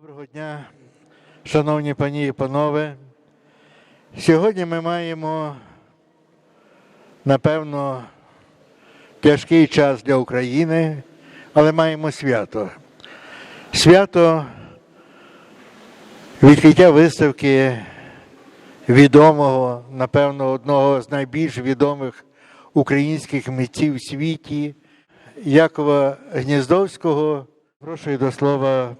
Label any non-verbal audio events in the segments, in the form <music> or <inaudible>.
Доброго дня, шановні пані і панове. Сьогодні ми маємо, напевно, тяжкий час для України, але маємо свято. Свято відкриття виставки відомого, напевно, одного з найбільш відомих українських митців в світі Якова Гніздовського. Прошу до слова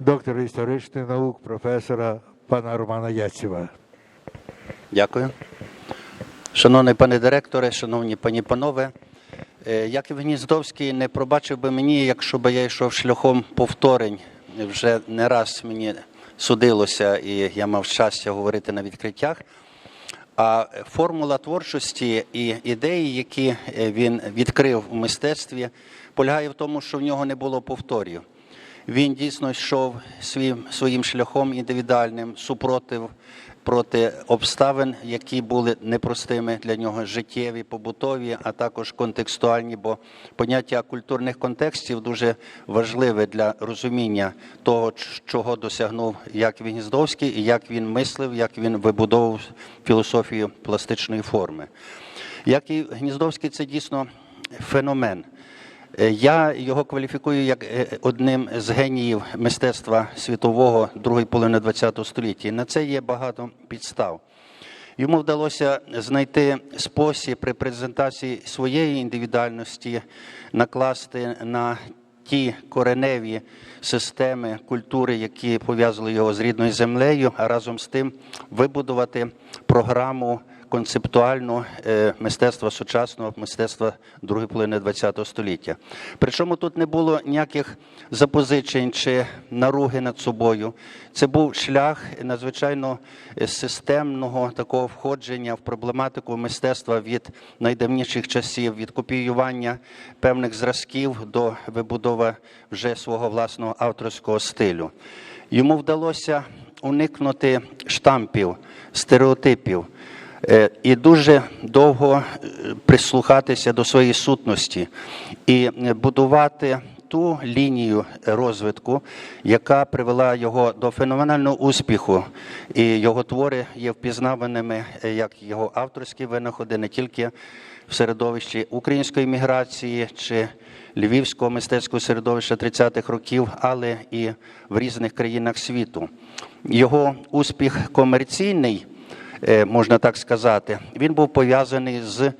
доктора історичних наук, професора пана Романа Яцева. Дякую. Шановний пане директоре, шановні пані панове, е, Яків Гніздовський не пробачив би мені, якщо б я йшов шляхом повторень. Вже не раз мені судилося, і я мав щастя говорити на відкриттях. А формула творчості і ідеї, які е, він відкрив у мистецтві, полягає в тому, що в нього не було повторів. Він дійсно йшов своїм, своїм шляхом індивідуальним, супротив проти обставин, які були непростими для нього, життєві, побутові, а також контекстуальні, бо поняття культурних контекстів дуже важливе для розуміння того, чого досягнув як Гніздовський, і як він мислив, як він вибудовував філософію пластичної форми. Як і Гніздовський, це дійсно феномен. Е, Я його кваліфікую як е, одним з геніїв мистецтва світового другої половини ХХ століття. І на це є багато підстав. Йому вдалося знайти спосіб при презентації своєї індивідуальності накласти на ті кореневі системи культури, які пов'язали його з рідною землею, а разом з тим вибудувати програму концептуальну е, мистецтва сучасного мистецтва другої половини ХХ століття. Причому тут не було ніяких запозичень чи наруги над собою. Це був шлях надзвичайно е, системного такого входження в проблематику мистецтва від найдавніших часів, від копіювання певних зразків до вибудови вже свого власного авторського стилю. Йому вдалося уникнути штампів, стереотипів. Е, І дуже довго е, прислухатися до своєї сутності і е, будувати ту лінію розвитку, яка привела його до феноменального успіху, і його твори є впізнаваними як його авторські винаходи, не тільки в середовищі української міграції чи львівського мистецького середовища 30-х років, але і в різних країнах світу. Його успіх комерційний можна так сказати, він був пов'язаний з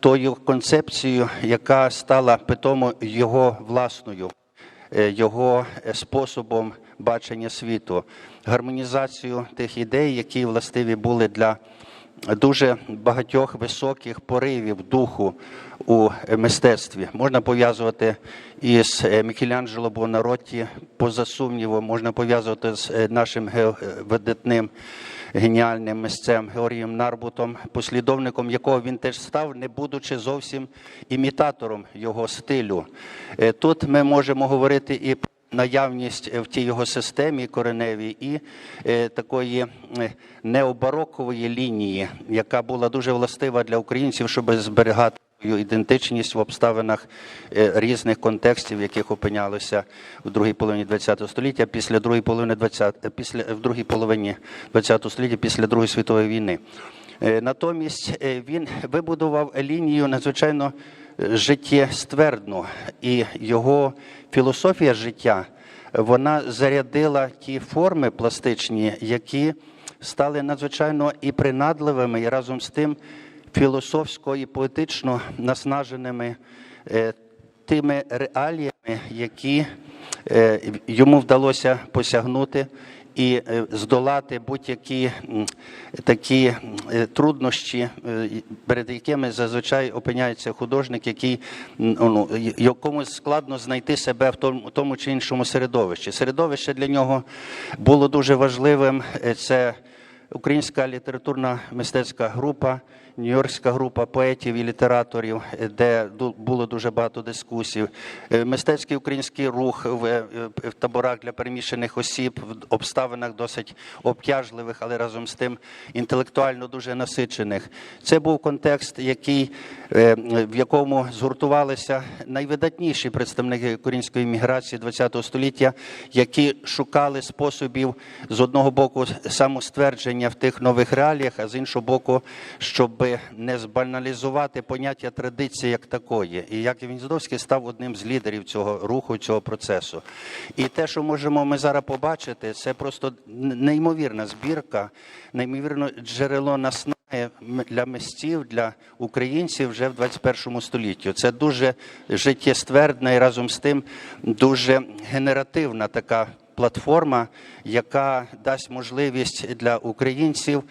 тою концепцією, яка стала питомо його власною, е, його е, способом бачення світу, гармонізацію тих ідей, які властиві були для дуже багатьох високих поривів духу у мистецтві. Можна пов'язувати із е, Мікеланджело Бонаротті, поза сумнівом, можна пов'язувати з е, нашим е, видатним геніальним мисцем Георгієм Нарбутом, послідовником якого він теж став, не будучи зовсім імітатором його стилю. Тут ми можемо говорити і про наявність в тій його системі кореневій і е, такої е, необарокової лінії, яка була дуже властива для українців, щоб зберігати свою ідентичність в обставинах е, різних контекстів, в яких опинялися в другій половині ХХ століття, після другої половини 20, після в другій половині ХХ століття, після Другої світової війни. Е, Натомість е, він вибудував лінію надзвичайно життєствердну, і його філософія життя вона зарядила ті форми пластичні, які стали надзвичайно і принадливими, і разом з тим філософсько і поетично наснаженими е, тими реаліями, які е, йому вдалося посягнути і е, здолати будь-які такі е, труднощі, е, перед якими зазвичай опиняється художник, який ну, якому складно знайти себе в тому, тому чи іншому середовищі. Середовище для нього було дуже важливим. Це Українська літературна мистецька група, Нью-Йоркська група поетів і літераторів, де було дуже багато дискусій. Е, Мистецький український рух в, е, в таборах для переміщених осіб в обставинах досить обтяжливих, але разом з тим інтелектуально дуже насичених. Це був контекст, який, е, в якому згуртувалися найвидатніші представники української міграції ХХ століття, які шукали способів з одного боку самоствердження в тих нових реаліях, а з іншого боку, щоб не збаналізувати поняття традиції як такої. І Яків Гніздовський став одним з лідерів цього руху, цього процесу. І те, що можемо ми зараз побачити, це просто неймовірна збірка, неймовірне джерело наснаги для мистців, для українців вже в 21 столітті. Це дуже життєствердна і разом з тим дуже генеративна така платформа, яка дасть можливість для українців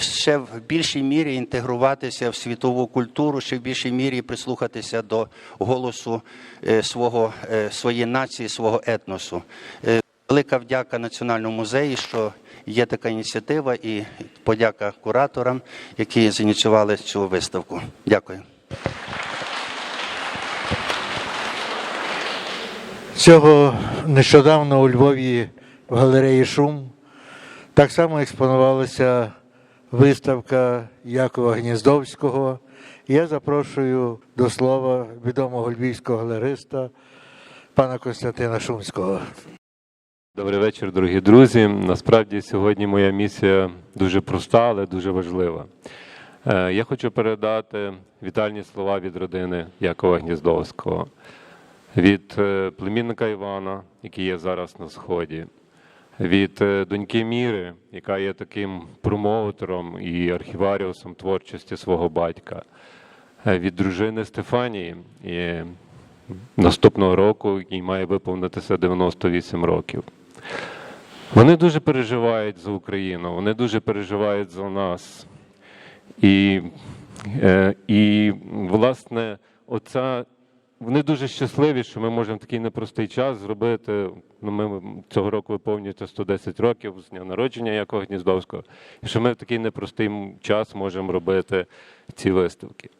ще в більшій мірі інтегруватися в світову культуру, ще в більшій мірі прислухатися до голосу е, свого, е, своєї нації, свого етносу. Е, Велика вдяка Національному музею, що є така ініціатива, і подяка кураторам, які зініціювали цю виставку. Дякую. Цього нещодавно у Львові в галереї Шум так само експонувалася виставка Якова Гніздовського. Я запрошую до слова відомого львівського галериста пана Костянтина Шумського. Добрий вечір, дорогі друзі. Насправді сьогодні моя місія дуже проста, але дуже важлива. Е, Я хочу передати вітальні слова від родини Якова Гніздовського, від е, племінника Івана, який є зараз на сході, від е, доньки Міри, яка є таким промоутером і архіваріусом творчості свого батька, е, від дружини Стефанії. І наступного року їй має виповнитися 98 років. Вони дуже переживають за Україну, вони дуже переживають за нас. І, е, і власне, оця, вони дуже щасливі, що ми можемо такий непростий час зробити. Ну, ми цього року виповнюється 110 років з дня народження Якова Гніздовського, і що ми в такий непростий час можемо робити ці виставки.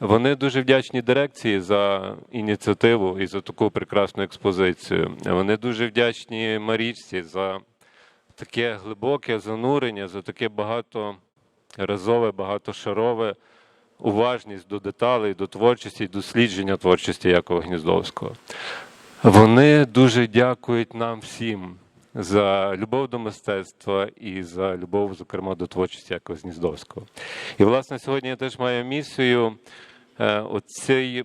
Вони дуже вдячні дирекції за ініціативу і за таку прекрасну експозицію. Вони дуже вдячні Марічці за таке глибоке занурення, за таке багаторазове, багатошарове уважність до деталей, до творчості дослідження творчості Якова Гніздовського. Вони дуже дякують нам всім за любов до мистецтва і за любов, зокрема, до творчості Якова Гніздовського. І, власне, сьогодні я теж маю місію. Е, Оцей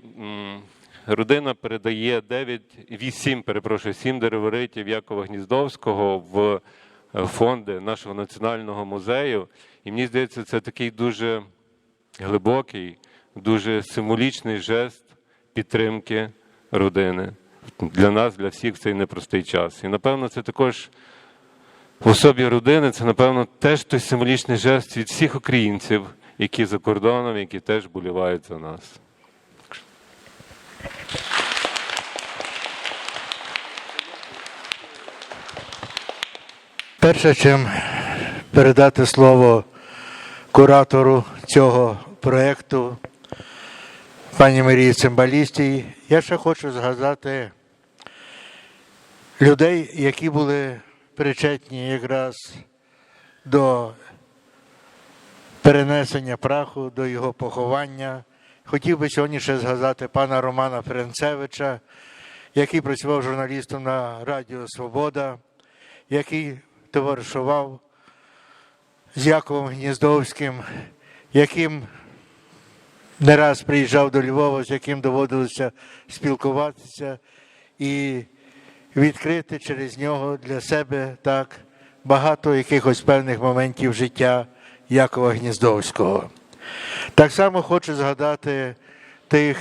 родина передає 9, 8, перепрошую, 7 деревовитів Якова Гніздовського в е, фонди нашого національного музею. І мені здається, це такий дуже глибокий, дуже символічний жест підтримки родини для нас, для всіх в цей непростий час. І напевно, це також в особі родини, це, напевно, теж той символічний жест від всіх українців, які за кордоном, які теж болівають за нас. Перше, чим передати слово куратору цього проєкту, пані Марії Цимбалістій, я ще хочу згадати людей, які були причетні якраз до перенесення праху, до його поховання. Хотів би сьогодні ще згадати пана Романа Ференцевича, який працював журналістом на Радіо Свобода, який товаришував з Яковом Гніздовським, яким не раз приїжджав до Львова, з яким доводилося спілкуватися і відкрити через нього для себе так багато якихось певних моментів життя Якова Гніздовського. Так само хочу згадати тих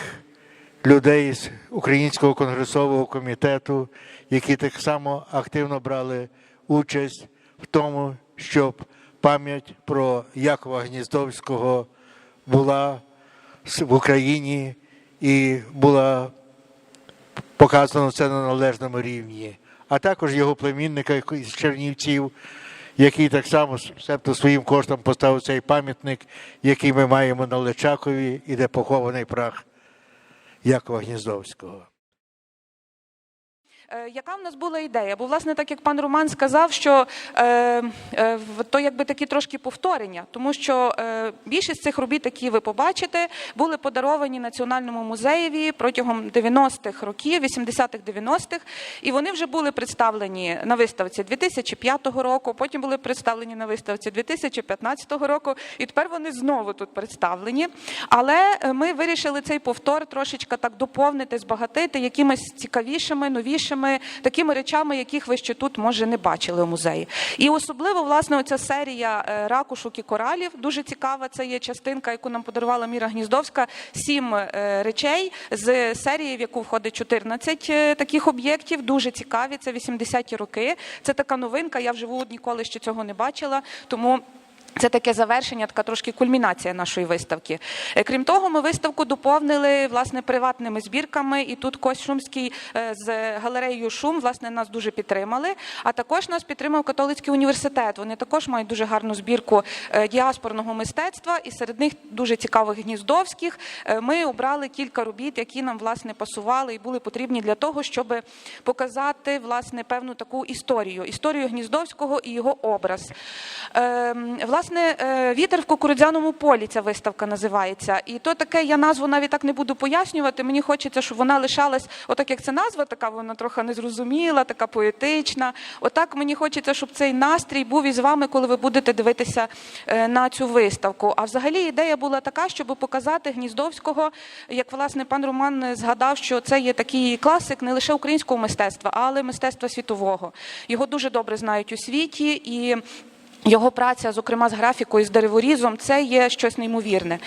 людей з Українського конгресового комітету, які так само активно брали участь в тому, щоб пам'ять про Якова Гніздовського була в Україні і була показано це на належному рівні, а також його племінника з Чернівців, який так само себто своїм коштом поставив цей пам'ятник, який ми маємо на Личакові, і де похований прах Якова Гніздовського. Е, Яка в нас була ідея? Бо, власне, так як пан Роман сказав, що е, е, то якби такі трошки повторення, тому що е, більшість цих робіт, які ви побачите, були подаровані Національному музеєві протягом 90-х років, 80-х, 90-х, і вони вже були представлені на виставці 2005 року, потім були представлені на виставці 2015 року, і тепер вони знову тут представлені. Але е, ми вирішили цей повтор трошечки так доповнити, збагатити якимись цікавішими, новішими такими речами, яких ви ще тут може не бачили у музеї. І особливо власне оця серія е, ракушок і коралів дуже цікава. Це є частинка, яку нам подарувала Міра Гніздовська. Сім е, речей з серії, в яку входить 14 е, таких об'єктів. Дуже цікаві. Це 80-ті роки. Це така новинка. Я вживу ніколи ще цього не бачила. Тому. Це таке завершення, така трошки кульмінація нашої виставки. Е, Крім того, ми виставку доповнили власне приватними збірками, і тут Кость Шумський е, з галереєю Шум власне нас дуже підтримали. А також нас підтримав католицький університет. Вони також мають дуже гарну збірку е, діаспорного мистецтва, і серед них дуже цікавих гніздовських. Ми обрали кілька робіт, які нам власне пасували і були потрібні для того, щоб показати власне певну таку історію, історію Гніздовського і його образ. Ем, Власне, е, вітер в кукурудзяному полі ця виставка називається. І то таке я назву навіть так не буду пояснювати. Мені хочеться, щоб вона лишалась, отак як це назва, така вона трохи незрозуміла, така поетична. Отак мені хочеться, щоб цей настрій був із вами, коли ви будете дивитися е, на цю виставку. А взагалі ідея була така, щоб показати Гніздовського, як власне пан Роман згадав, що це є такий класик не лише українського мистецтва, але мистецтва світового. Його дуже добре знають у світі і. Його праця, зокрема з графікою, з дереворізом, це є щось неймовірне.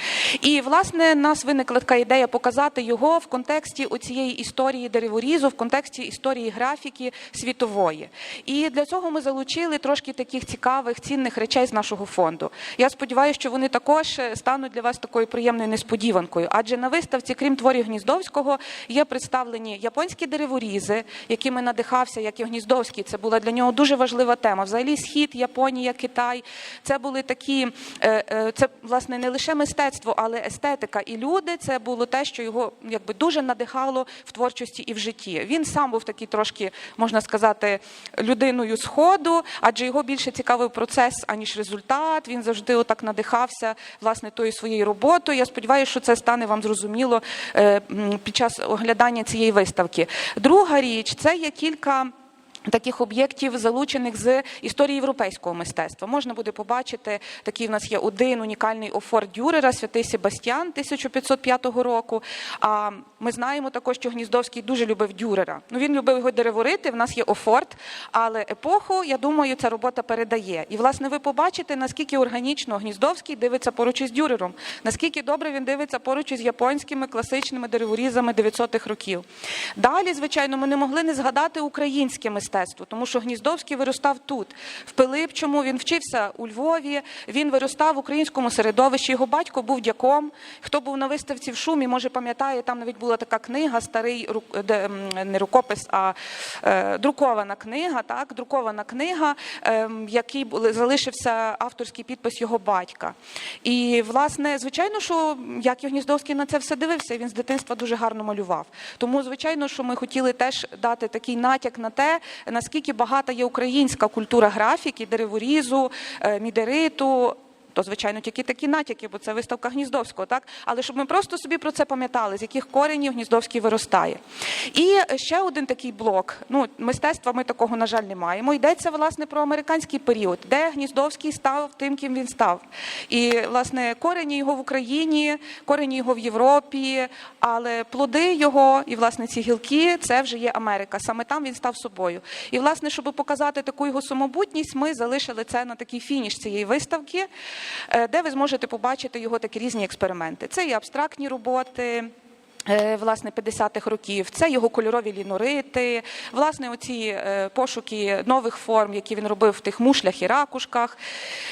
І власне нас виникла така ідея показати його в контексті оцієї історії дереворізу, в контексті історії графіки світової. І для цього ми залучили трошки таких цікавих, цінних речей з нашого фонду. Я сподіваюся, що вони також е, стануть для вас такою приємною несподіванкою. Адже на виставці, крім творів Гніздовського, є представлені японські дереворізи, якими надихався, як і Гніздовський. Це була для нього дуже важлива тема. Взагалі, схід, Японія, Китай. Це були такі, е, е, це власне не лише мистецтво, але естетика і люди. Це було те, що його якби дуже надихало в творчості і в житті. Він сам був такий трошки, можна сказати, людиною сходу, адже його більше цікавив процес, аніж результат. Він завжди отак надихався власне тою своєю роботою. Я сподіваюся, що це стане вам зрозуміло е, під час оглядання цієї виставки. Друга річ це є кілька. Таких об'єктів, залучених з історії європейського мистецтва, можна буде побачити. Такий в нас є один унікальний офор Дюрера, святий Себастьян 1505 року. А ми знаємо також, що Гніздовський дуже любив Дюрера. Ну він любив його дереворити. В нас є офорт, але епоху, я думаю, ця робота передає. І власне ви побачите, наскільки органічно Гніздовський дивиться поруч із Дюрером, наскільки добре він дивиться поруч із японськими класичними дереворізами 900-х років. Далі, звичайно, ми не могли не згадати українське мистецтво, тому що Гніздовський виростав тут, в Пилипчому. Він вчився у Львові. Він виростав в українському середовищі. Його батько був дяком. Хто був на виставці в шумі, може пам'ятає, там навіть була така книга, старий не рукопис, а е, друкована книга. Так, друкована книга, е, в залишився авторський підпис його батька. І власне, звичайно, що як і Гніздовський на це все дивився, він з дитинства дуже гарно малював. Тому, звичайно, що ми хотіли теж дати такий натяк на те, наскільки багата є українська культура графіки, дереворізу, е, мідериту. То, звичайно, тільки такі натяки, бо це виставка Гніздовського, так? Але щоб ми просто собі про це пам'ятали, з яких коренів Гніздовський виростає. І ще один такий блок. Ну, мистецтва ми такого, на жаль, не маємо. Йдеться, власне, про американський період, де Гніздовський став тим, ким він став. І, власне, корені його в Україні, корені його в Європі, але плоди його і, власне, ці гілки це вже є Америка. Саме там він став собою. І, власне, щоб показати таку його самобутність, ми залишили це на такий фініш цієї виставки, де ви зможете побачити його такі різні експерименти. Це і абстрактні роботи. е, Власне, 50-х років це його кольорові лінорити, власне, оці е, пошуки нових форм, які він робив в тих мушлях і ракушках.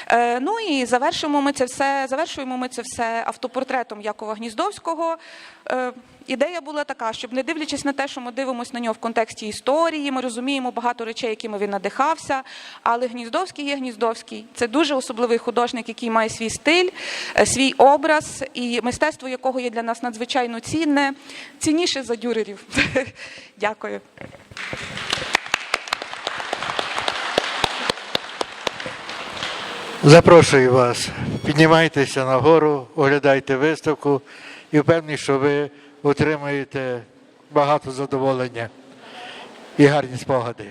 Е, Ну і завершуємо ми це все. Завершуємо ми це все автопортретом Якова Гніздовського. Ідея була така, щоб не дивлячись на те, що ми дивимося на нього в контексті історії, ми розуміємо багато речей, якими він надихався. Але Гніздовський є Гніздовський. Це дуже особливий художник, який має свій стиль, е, свій образ, і мистецтво якого є для нас надзвичайно цінне, цінніше за дюрерів. <laughs> Дякую. Запрошую вас. Піднімайтеся нагору, оглядайте виставку і впевнений, що ви отримаєте багато задоволення і гарні спогади.